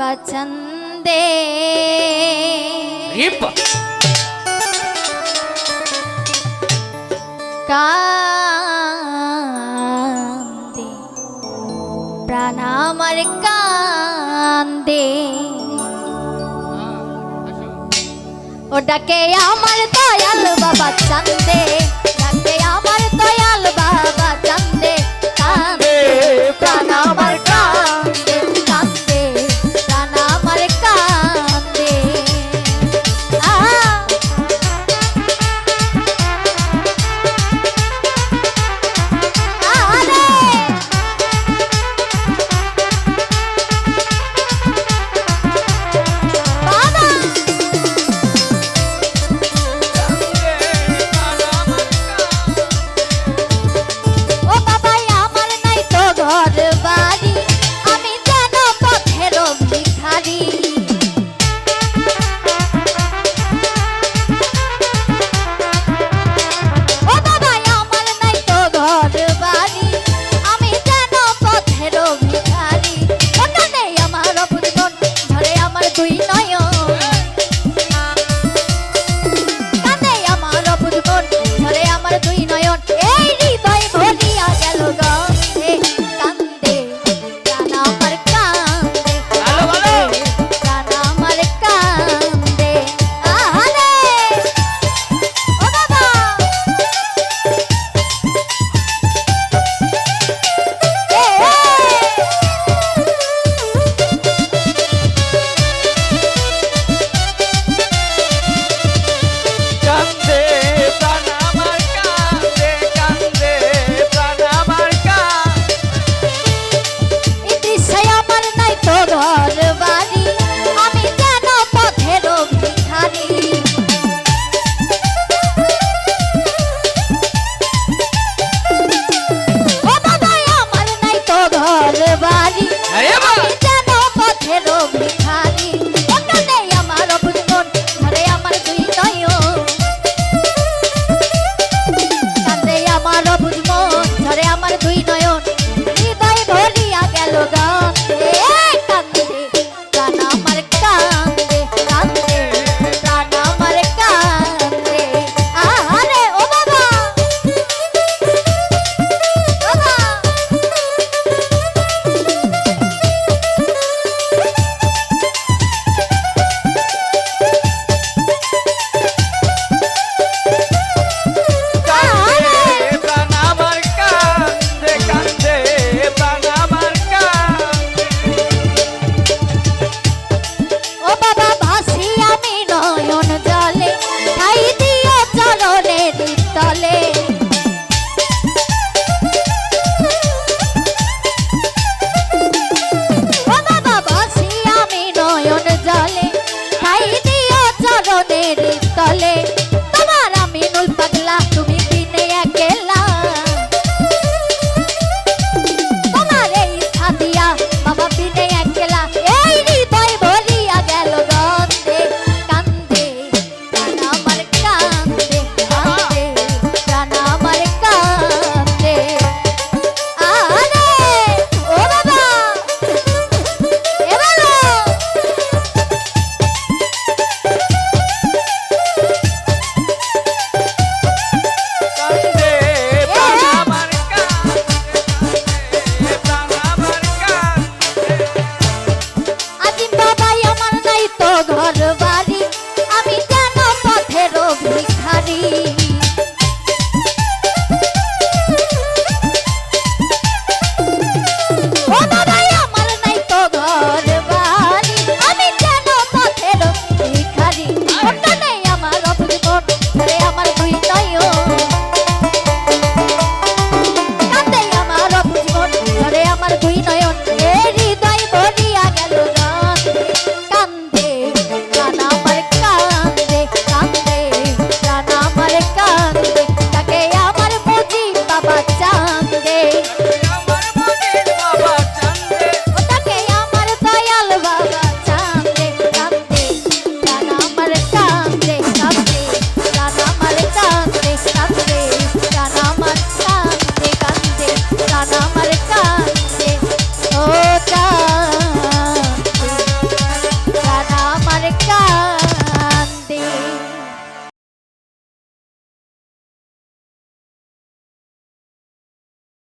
ಬಚಂದೆ কান্দে প্রাণ আমার কান্দে ও ডাকে আমার দয়াল বাবা চান্দে ডাকে আমার দয়াল বাবা চান্দে বাবা